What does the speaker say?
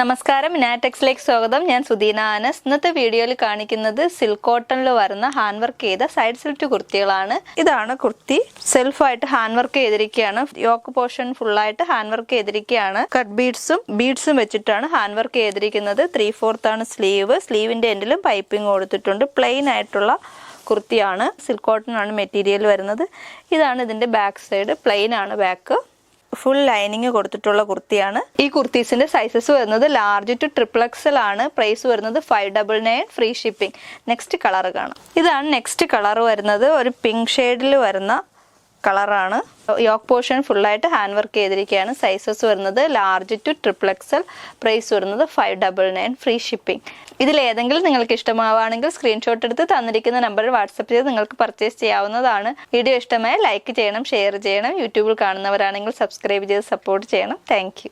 നമസ്കാരം നാറ്റെക്സിലേക്ക് സ്വാഗതം. ഞാൻ സുദീന ആനസ്. ഇന്നത്തെ വീഡിയോയിൽ കാണിക്കുന്നത് സിൽക്ക് കോട്ടണിൽ വരുന്ന ഹാൻഡ് വർക്ക് ചെയ്ത സൈഡ് സിൽറ്റ് കുർത്തികളാണ്. ഇതാണ് കുർത്തി. സെൽഫായിട്ട് ഹാൻഡ് വർക്ക് ചെയ്തിരിക്കുകയാണ്. യോക്ക് പോർഷൻ ഫുള്ളായിട്ട് ഹാൻഡ് വർക്ക് ചെയ്തിരിക്കുകയാണ്. കട്ട് ബീഡ്സും ബീഡ്സും വെച്ചിട്ടാണ് ഹാൻഡ് വർക്ക് ചെയ്തിരിക്കുന്നത്. ത്രീ ഫോർത്ത് ആണ് സ്ലീവ്. സ്ലീവിന്റെ എൻഡിലും പൈപ്പിംഗ് കൊടുത്തിട്ടുണ്ട്. പ്ലെയിൻ ആയിട്ടുള്ള കുർത്തിയാണ്. സിൽക്ക് കോട്ടൺ ആണ് മെറ്റീരിയൽ വരുന്നത്. ഇതാണ് ഇതിന്റെ ബാക്ക് സൈഡ്. പ്ലെയിൻ ആണ് ബാക്ക്. ഫുൾ ലൈനിങ് കൊടുത്തിട്ടുള്ള കുർത്തിയാണ്. ഈ കുർത്തീസിന്റെ സൈസസ് വരുന്നത് ലാർജ് ടു ട്രിപ്പിൾ എക്സൽ ആണ്. പ്രൈസ് വരുന്നത് five double nine free shipping next colour കാണാം. ഇതാണ് നെക്സ്റ്റ് കളർ വരുന്നത്. ഒരു പിങ്ക് ഷെയ്ഡിൽ വരുന്ന കളറാണ്. യോക്ക് പോർഷൻ ഫുള്ളായിട്ട് ഹാൻഡ് വർക്ക് ചെയ്തിരിക്കുകയാണ്. സൈസസ് വരുന്നത് large to triple XL price വരുന്നത് five double nine free shipping ഇതിൽ ഏതെങ്കിലും നിങ്ങൾക്ക് ഇഷ്ടമാവുകയാണെങ്കിൽ സ്ക്രീൻഷോട്ട് എടുത്ത് തന്നിരിക്കുന്ന നമ്പറിൽ വാട്സപ്പ് ചെയ്ത് നിങ്ങൾക്ക് പർച്ചേസ് ചെയ്യാവുന്നതാണ്. വീഡിയോ ഇഷ്ടമായ ലൈക്ക് ചെയ്യണം ഷെയർ ചെയ്യണം. യൂട്യൂബിൽ കാണുന്നവരാണെങ്കിൽ സബ്സ്ക്രൈബ് ചെയ്ത് സപ്പോർട്ട് ചെയ്യണം. താങ്ക്